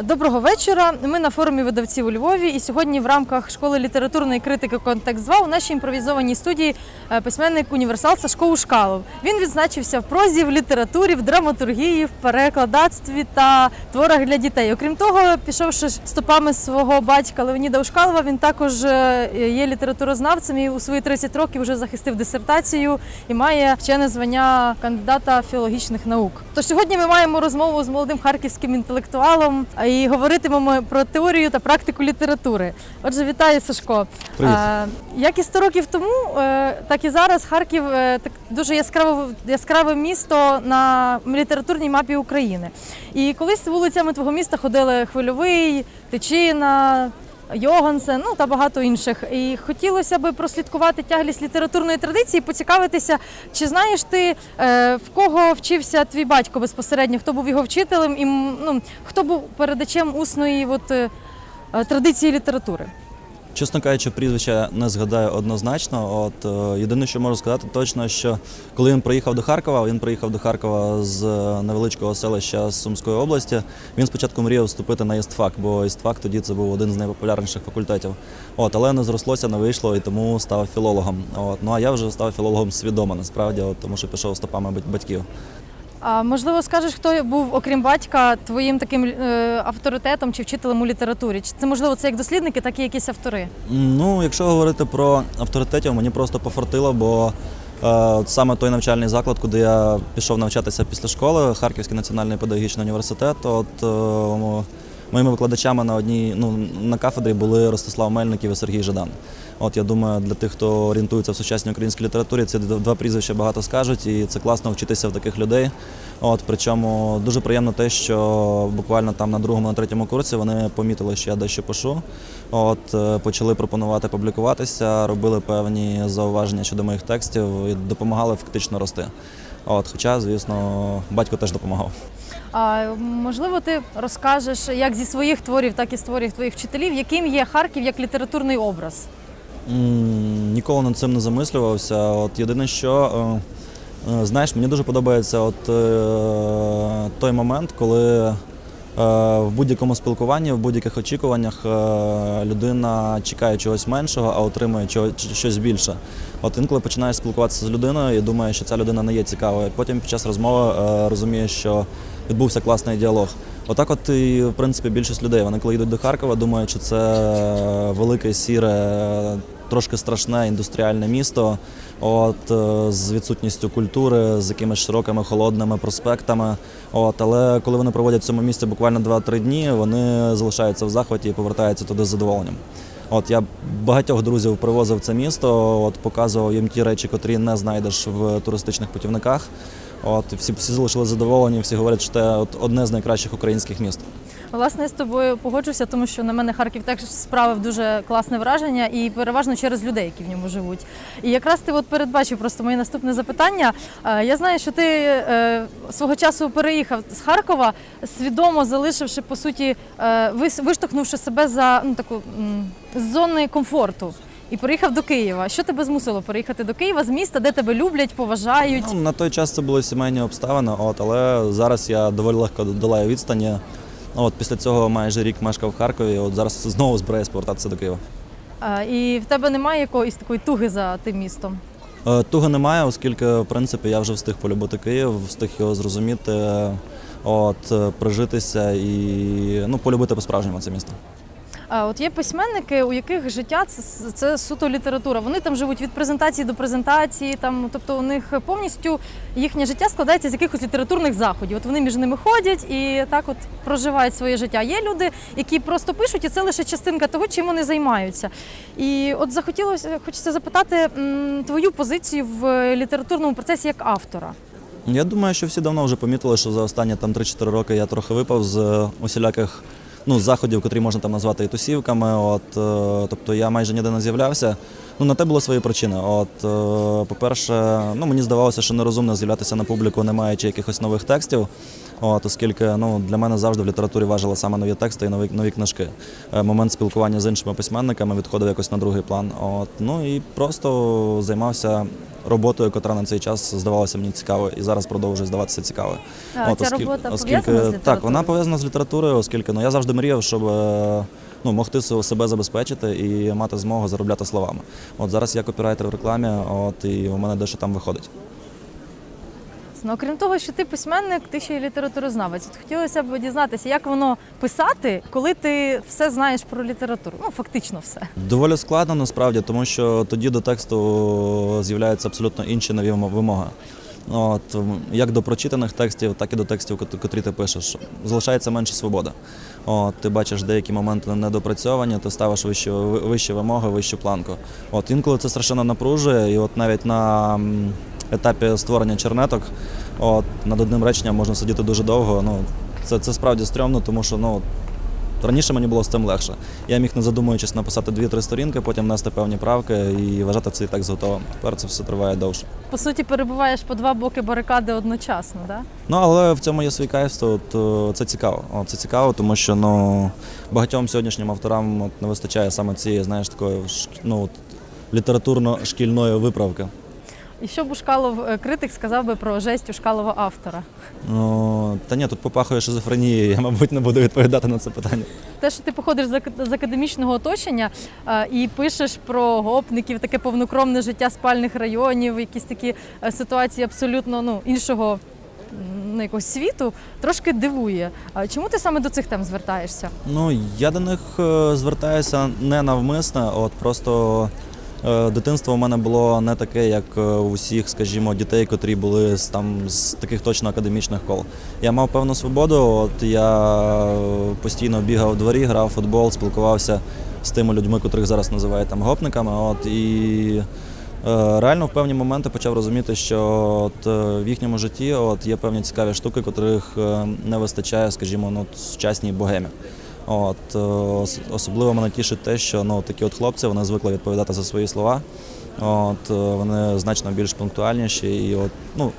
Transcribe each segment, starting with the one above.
Доброго вечора. Ми на форумі видавців у Львові. І сьогодні в рамках школи літературної критики Контекст 2 у нашій імпровізованій студії е, письменник універсал Сашко Ушкалов. Він відзначився в прозі, в літературі, в драматургії, в перекладацтві та творах для дітей. Окрім того, пішовши стопами свого батька Леоніда Ушкалова, він також е, є літературознавцем і у свої 30 років вже захистив дисертацію і має вчене звання кандидата філологічних наук. Тож сьогодні ми маємо розмову з молодим харківським інтелектуалом і говоритимемо про теорію та практику літератури. Отже, вітаю Сашко. Привіт. Як і 100 років тому, е, так і зараз Харків е, так дуже яскраве, яскраве місто на літературній мапі України. І колись вулицями твого міста ходили Хвильовий, Тичина. Йогансен, ну та багато інших. І хотілося би прослідкувати тяглість літературної традиції, поцікавитися, чи знаєш ти, е, в кого вчився твій батько безпосередньо, хто був його вчителем, і ну, хто був передачем усної от, е, е, традиції літератури. Чесно кажучи, прізвище не згадаю однозначно. От е, єдине, що можу сказати, точно, що коли він приїхав до Харкова, він приїхав до Харкова з е, невеличкого селища Сумської області. Він спочатку мріяв вступити на істфак, бо істфак тоді це був один з найпопулярніших факультетів. От, але не зрослося, не вийшло і тому став філологом. От, ну а я вже став філологом свідомо, насправді, от, тому що пішов стопами батьків. А можливо, скажеш, хто був, окрім батька, твоїм таким е, авторитетом чи вчителем у літературі? Чи це можливо це як дослідники, так і якісь автори? Ну, якщо говорити про авторитетів, мені просто пофартило, бо е, саме той навчальний заклад, куди я пішов навчатися після школи, Харківський національний педагогічний університет, от е, моїми викладачами на одній ну, на кафедрі були Ростислав Мельників і Сергій Жадан. От я думаю, для тих, хто орієнтується в сучасній українській літературі, ці два прізвища багато скажуть, і це класно вчитися в таких людей. От причому дуже приємно те, що буквально там на другому, на третьому курсі вони помітили, що я дещо пишу. От е, почали пропонувати публікуватися, робили певні зауваження щодо моїх текстів і допомагали фактично рости. От, хоча, звісно, батько теж допомагав. Можливо, ти розкажеш як зі своїх творів, так і з творів твоїх вчителів, яким є Харків як літературний образ? М, Ніколи над цим не замислювався. От єдине, що е, е, знаєш, мені дуже подобається от е, той момент, коли е, в будь-якому спілкуванні, в будь-яких очікуваннях е, людина чекає чогось меншого, а отримує чого- щось більше. От інколи починаєш спілкуватися з людиною і думаєш, що ця людина не є цікавою. Потім під час розмови е, розумієш, що відбувся класний діалог. Отак, от і в принципі більшість людей. Вони коли йдуть до Харкова, думають, що це велике, сіре, трошки страшне індустріальне місто. От е, з відсутністю культури, з якимись широкими холодними проспектами. От, але коли вони проводять в цьому місті буквально 2-3 дні, вони залишаються в захваті і повертаються туди з задоволенням. От я багатьох друзів привозив це місто, от показував їм ті речі, котрі не знайдеш в туристичних путівниках. От всі, всі залишили задоволені, всі говорять, що це от одне з найкращих українських міст. Власне, я з тобою погоджуся, тому що на мене Харків теж справив дуже класне враження і переважно через людей, які в ньому живуть. І якраз ти от передбачив просто моє наступне запитання. Е, Я знаю, що ти е, свого часу переїхав з Харкова, свідомо залишивши по суті, е, виштовхнувши себе за ну таку з зони комфорту. І приїхав до Києва. Що тебе змусило переїхати до Києва з міста, де тебе люблять, поважають? Ну, на той час це були сімейні обставини, от, але зараз я доволі легко долаю відстані. От після цього майже рік мешкав в Харкові. От зараз знову збираюсь повертатися до Києва. Е, І в тебе немає якоїсь такої туги за тим містом. Е, Туги немає, оскільки в принципі я вже встиг полюбити Київ, встиг його зрозуміти, от е, прижитися і ну полюбити по-справжньому це місто. От є письменники, у яких життя це, це суто література. Вони там живуть від презентації до презентації. Там, тобто у них повністю їхнє життя складається з якихось літературних заходів. От вони між ними ходять і так от проживають своє життя. Є люди, які просто пишуть, і це лише частинка того, чим вони займаються. І от захотілося хочеться запитати твою позицію в літературному процесі як автора. Я думаю, що всі давно вже помітили, що за останні там 3-4 роки я трохи випав з е, усіляких ну, заходів, котрі можна там назвати і тусівками. От, е, тобто я майже ніде не з'являвся. Ну, на те були свої причини. От, е, по-перше, ну, мені здавалося, що нерозумно з'являтися на публіку, не маючи якихось нових текстів. От, оскільки ну, для мене завжди в літературі важили саме нові тексти і нові, нові книжки. Е, момент спілкування з іншими письменниками відходив якось на другий план. От, ну і просто займався роботою, яка на цей час здавалася мені цікавою, і зараз продовжує здаватися цікавою. А, ця оскільки- робота оскільки, пов'язана з літературою? Так, вона пов'язана з літературою, оскільки ну, я завжди мріяв, щоб е, ну, могти себе забезпечити і мати змогу заробляти словами. От зараз я копірайтер в рекламі, от і у мене дещо там виходить. Ну, окрім того, що ти письменник, ти ще й літературознавець. От хотілося б дізнатися, як воно писати, коли ти все знаєш про літературу. Ну, фактично все. Доволі складно насправді, тому що тоді до тексту з'являються абсолютно інші нові вимо- вимоги. От, як до прочитаних текстів, так і до текстів, котрі ти пишеш. Залишається менше свободи. От, ти бачиш деякі моменти недопрацьовані, ти ставиш вищі, вищі вимоги, вищу планку. От, інколи це страшенно напружує, і от навіть на етапі створення чернеток, от, над одним реченням можна сидіти дуже довго. Ну, це, це справді стрьомно, тому що ну, Раніше мені було з цим легше. Я міг, не задумуючись, написати дві-три сторінки, потім внести певні правки і вважати цей текст готовим. Тепер це все триває довше. По суті, перебуваєш по два боки барикади одночасно, да? Ну але в цьому є свій кайф, то це цікаво. О, це цікаво, тому що ну, багатьом сьогоднішнім авторам от, не вистачає саме цієї, знаєш, такої ну, от, літературно-шкільної виправки. І що б Ушкалов е, критик сказав би про жесть Ушкалова автора? Ну, та ні, тут попахує шизофренією, я, мабуть, не буду відповідати на це питання. Те, що ти походиш з академічного оточення і пишеш про гопників, таке повнокровне життя спальних районів, якісь такі е, ситуації абсолютно ну, іншого м, ну, якогось світу, трошки дивує. Чому ти саме до цих тем звертаєшся? Ну, я до них е, звертаюся не навмисно, от просто дитинство у мене було не таке, як е, у всіх, скажімо, дітей, котрі були з там з таких точно академічних кол. Я мав певну свободу. От я е, постійно бігав у дворі, грав в футбол, спілкувався з тими людьми, котрих зараз називають там гопниками. От і Е, Реально в певні моменти почав розуміти, що от е, в їхньому житті от є певні цікаві штуки, котрих е, не вистачає, скажімо, ну, сучасній богемі. От, е, особливо мене тішить те, що ну, такі от хлопці вони звикли відповідати за свої слова. От, е, вони значно більш пунктуальніші. І от, ну,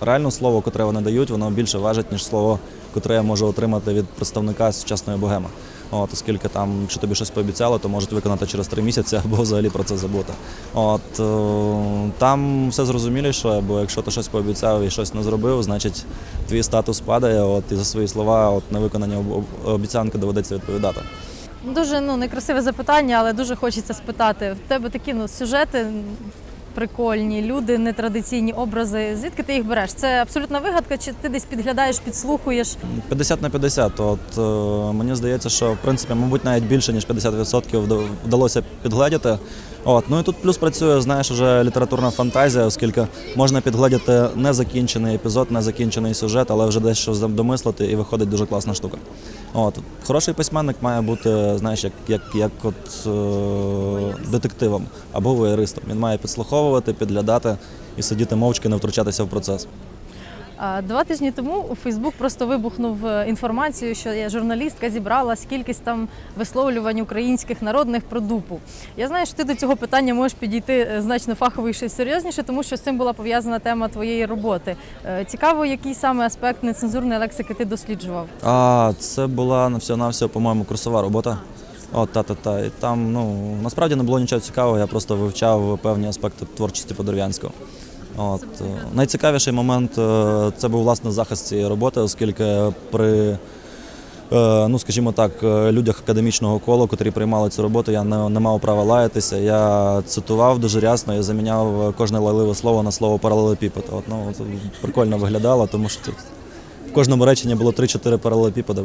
реально слово, котре вони дають, воно більше важить, ніж слово, котре я можу отримати від представника сучасної богеми. От, оскільки там, якщо тобі щось пообіцяли, то можуть виконати через три місяці або взагалі про це забути. От, е, там все зрозуміліше, бо якщо ти щось пообіцяв і щось не зробив, значить твій статус падає, от, і за свої слова, от, невиконані об- об- обіцянки доведеться відповідати. Дуже ну, некрасиве запитання, але дуже хочеться спитати. В тебе такі ну, сюжети прикольні, люди, нетрадиційні образи. Звідки ти їх береш? Це абсолютна вигадка, чи ти десь підглядаєш, підслухуєш? 50 на 50. От е, мені здається, що в принципі, мабуть, навіть більше ніж 50% вда- вдалося підгледіти. От ну і тут плюс працює, знаєш, вже літературна фантазія, оскільки можна підгледіти незакінчений епізод, незакінчений сюжет, але вже дещо домислити, і виходить дуже класна штука. От хороший письменник має бути, знаєш, як, як, як от е, детективом або воєристом. Він має підслуховувати, підглядати і сидіти мовчки, не втручатися в процес. Два тижні тому у Фейсбук просто вибухнув е, інформацію, що я журналістка зібрала кількість там висловлювань українських народних про дупу. Я знаю, що ти до цього питання можеш підійти е, значно фаховіше і серйозніше, тому що з цим була пов'язана тема твоєї роботи. Е, Цікаво, який саме аспект нецензурної лексики ти досліджував. А це була на всього навсього, по-моєму, курсова робота. От, та-та-та. І там, ну, насправді не було нічого цікавого, я просто вивчав певні аспекти творчості Подорвянського. От, е, найцікавіший момент е, це був власне захист цієї роботи, оскільки при, е, ну скажімо так, людях академічного колу, котрі приймали цю роботу, я не, не мав права лаятися. Я цитував дуже рясно і заміняв кожне лайливе слово на слово паралелепіпед. От, ну, це прикольно виглядало, тому що в кожному реченні було 3-4 паралелепіпеди.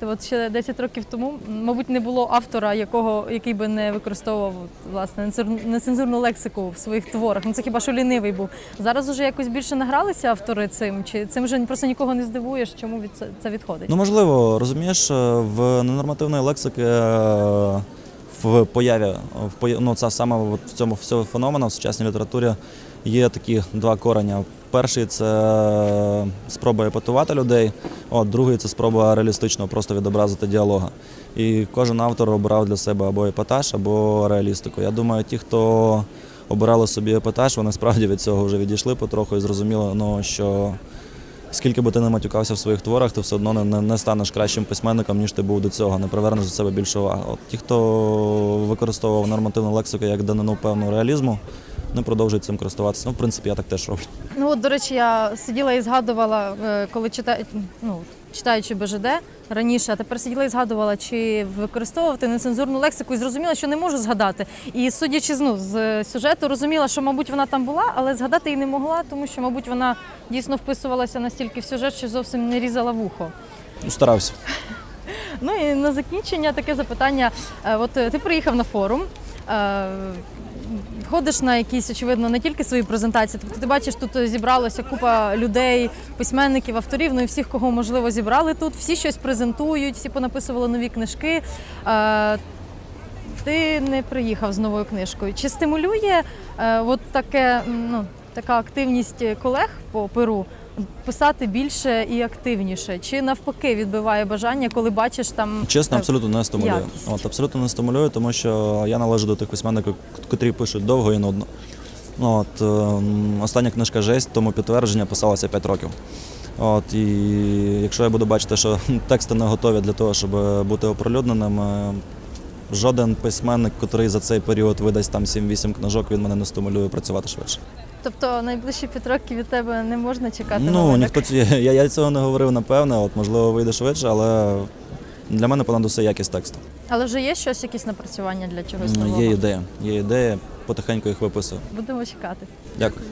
Ти от ще 10 років тому, мабуть, не було автора, якого який би не використовував власне нецензурну лексику в своїх творах. Ну це хіба що лінивий був. Зараз уже якось більше награлися автори цим, чи цим вже просто нікого не здивуєш, чому від це, це відходить? Ну, можливо, розумієш, е, в ненормативної лексики е, в появі, в ну, це саме в цьому всього феномену в сучасній літературі є такі два кореня. Перший це спроба епатувати людей, от, другий це спроба реалістично просто відобразити діалога. І кожен автор обирав для себе або епатаж, або реалістику. Я думаю, ті, хто обирали собі епатаж, вони справді від цього вже відійшли потроху і зрозуміли, ну, що скільки би ти не матюкався в своїх творах, ти все одно не, не, не станеш кращим письменником, ніж ти був до цього, не привернеш до себе більше уваги. От ті, хто використовував нормативну лексику як данину певну реалізму, не продовжують цим користуватися. Ну, в принципі, я так теж роблю. Ну от, до речі, я сиділа і згадувала, е, коли читаю, ну, читаючи БЖД раніше, а тепер сиділа і згадувала, чи використовувати нецензурну лексику, і зрозуміла, що не можу згадати. І судячи ну, з сюжету, розуміла, що, мабуть, вона там була, але згадати її не могла, тому що, мабуть, вона дійсно вписувалася настільки в сюжет, що зовсім не різала вухо. Ну, старався. Ну і на закінчення таке запитання. Е, От е, ти приїхав на форум. Е, Ходиш на якісь, очевидно, не тільки свої презентації. Тобто ти бачиш, тут зібралося купа людей, письменників, авторів, ну і всіх, кого можливо зібрали тут. Всі щось презентують, всі понаписували нові книжки. Е, Ти не приїхав з новою книжкою. Чи стимулює е, от таке, ну, така активність колег по перу писати більше і активніше? Чи навпаки відбиває бажання, коли бачиш там Чесно, е, абсолютно не стимулює. якість. От, абсолютно не стимулює, тому що я належу до тих письменників, котрі пишуть довго і нудно. Ну, от, ем, остання книжка Жесть, тому підтвердження писалося 5 років. От, і якщо я буду бачити, що тексти не готові для того, щоб бути оприлюдненим, е, жоден письменник, котрий за цей період видасть там 7-8 книжок, він мене не стимулює працювати швидше. Тобто найближчі років від тебе не можна чекати. Ну, новинок? ніхто ці, я, я цього не говорив напевне, от, можливо, вийде швидше, але для мене понад усе якість тексту. Але вже є щось, якісь напрацювання для чогось Ну, нового? Є ідея, є ідея, потихеньку їх виписую. Будемо чекати. Дякую.